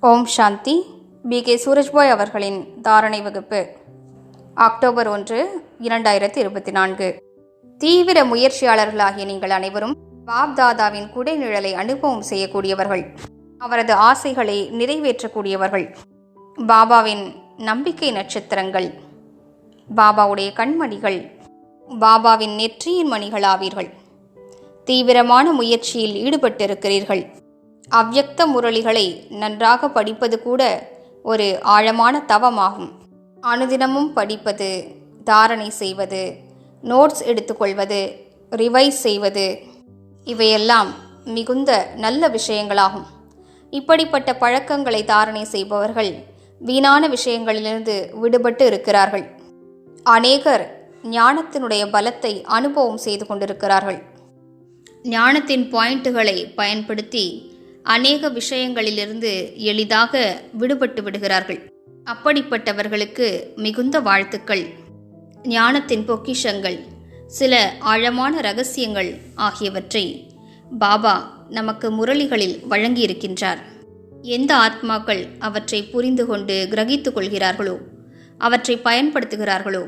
ஓம் சாந்தி. B. K. Surajbhai அவர்களின் தாரணை வகுப்பு. அக்டோபர் ஒன்று இரண்டாயிரத்தி இருபத்தி நான்கு தீவிர முயற்சியாளர்களாகிய நீங்கள் அனைவரும் பாப்தாதாவின் குடைநிழலை அனுபவம் செய்யக்கூடியவர்கள். அவரது ஆசைகளை நிறைவேற்றக்கூடியவர்கள். பாபாவின் நம்பிக்கை நட்சத்திரங்கள். பாபாவுடைய கண்மணிகள். பாபாவின் நெற்றியின் மணிகளாவீர்கள். தீவிரமான முயற்சியில் ஈடுபட்டிருக்கிறீர்கள். அவ்யக்த முரளிகளை நன்றாக படிப்பது கூட ஒரு ஆழமான தவமாகும். அனுதினமும் படிப்பது தாரணை செய்வது நோட்ஸ் எடுத்துக்கொள்வது ரிவைஸ் செய்வது இவையெல்லாம் மிகுந்த நல்ல விஷயங்களாகும். இப்படிப்பட்ட பழக்கங்களை தாரணை செய்பவர்கள் வீணான விஷயங்களிலிருந்து விடுபட்டு இருக்கிறார்கள். அநேகர் ஞானத்தினுடைய பலத்தை அனுபவம் செய்து கொண்டிருக்கிறார்கள். ஞானத்தின் பாயிண்ட்டுகளை பயன்படுத்தி அநேக விஷயங்களிலிருந்து எளிதாக விடுபட்டு விடுகிறார்கள். அப்படிப்பட்டவர்களுக்கு மிகுந்த வாழ்த்துக்கள் ஞானத்தின் பொக்கிஷங்கள் சில ஆழமான ரகசியங்கள் ஆகியவற்றை பாபா நமக்கு முரளிகளில் வழங்கியிருக்கின்றார். எந்த ஆத்மாக்கள் அவற்றை புரிந்து கொண்டு கிரகித்துக் கொள்கிறார்களோ அவற்றை பயன்படுத்துகிறார்களோ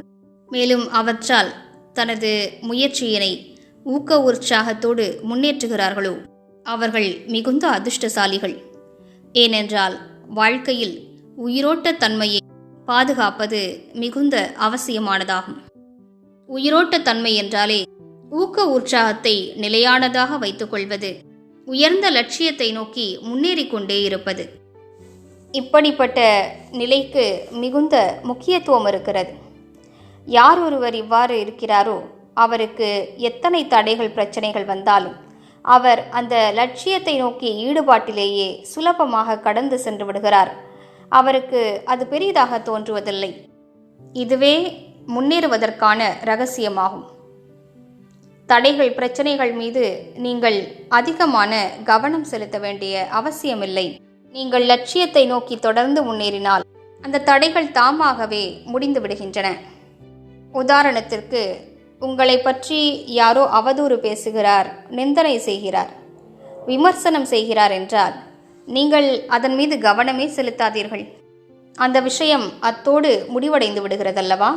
மேலும் அவற்றால் தனது முயற்சியினை ஊக்க உற்சாகத்தோடு முன்னேற்றுகிறார்களோ அவர்கள் மிகுந்த அதிர்ஷ்டசாலிகள். ஏனென்றால் வாழ்க்கையில் உயிரோட்ட தன்மையை பாதுகாப்பது மிகுந்த அவசியமானதாகும். உயிரோட்ட தன்மை என்றாலே ஊக்க உற்சாகத்தை நிலையானதாக வைத்துக்கொள்வது உயர்ந்த லட்சியத்தை நோக்கி முன்னேறி கொண்டே இருப்பது. இப்படிப்பட்ட நிலைக்கு மிகுந்த முக்கியத்துவம் இருக்கிறது. யார் ஒருவர் இவ்வாறு இருக்கிறாரோ அவருக்கு எத்தனை தடைகள் பிரச்சனைகள் வந்தாலும் அவர் அந்த லட்சியத்தை நோக்கிய ஈடுபாட்டிலேயே சுலபமாக கடந்து சென்று விடுகிறார். அவருக்கு அது பெரிதாக தோன்றுவதில்லை. இதுவே முன்னேறுவதற்கான ரகசியமாகும். தடைகள் பிரச்சனைகள் மீது நீங்கள் அதிகமான கவனம் செலுத்த வேண்டிய அவசியமில்லை. நீங்கள் லட்சியத்தை நோக்கி தொடர்ந்து முன்னேறினால் அந்த தடைகள் தாமாகவே முடிந்து விடுகின்றன. உதாரணத்திற்கு உங்களை பற்றி யாரோ அவதூறு பேசுகிறார் நிந்தனை செய்கிறார் விமர்சனம் செய்கிறார் என்றால் நீங்கள் அதன் மீது கவனமே செலுத்தாதீர்கள். அந்த விஷயம் அத்தோடு முடிவடைந்து விடுகிறதல்லவா?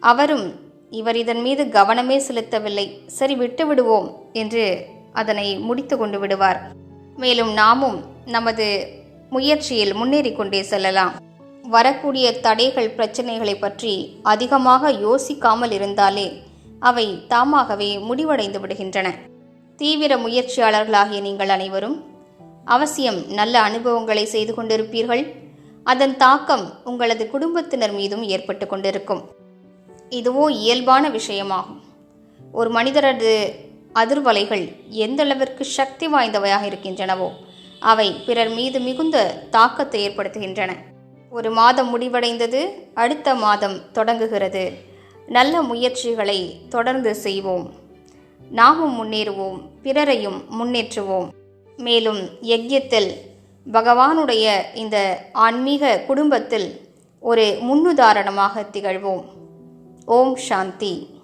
அவரும் இவர் இதன் மீது கவனமே செலுத்தவில்லை சரி விட்டு விடுவோம் என்று அதனை முடித்து கொண்டு விடுவார். மேலும் நாமும் நமது முயற்சியில் முன்னேறி கொண்டே செல்லலாம். வரக்கூடிய தடைகள் பிரச்சனைகளை பற்றி அதிகமாக யோசிக்காமல் இருந்தாலே அவை தாமாகவே முடிவடைந்து விடுகின்றன. தீவிர முயற்சியாளர்களாகிய நீங்கள் அனைவரும் அவசியம் நல்ல அனுபவங்களை செய்து கொண்டிருப்பீர்கள். அதன் தாக்கம் உங்களது குடும்பத்தினர் மீதும் ஏற்பட்டு கொண்டிருக்கும். இதுவோ இயல்பான விஷயமாகும். ஒரு மனிதரது அதிர்வலைகள் எந்த அளவிற்கு சக்தி வாய்ந்தவையாக இருக்கின்றனவோ அவை பிறர் மீது மிகுந்த தாக்கத்தை ஏற்படுத்துகின்றன. ஒரு மாதம் முடிவடைந்தது அடுத்த மாதம் தொடங்குகிறது. நல்ல முயற்சிகளை தொடர்ந்து செய்வோம். நாமும் முன்னேறுவோம் பிறரையும் முன்னேற்றுவோம். மேலும் யஜ்யத்தில் பகவானுடைய இந்த ஆன்மீக குடும்பத்தில் ஒரு முன்னுதாரணமாக திகழ்வோம். ஓம் சாந்தி.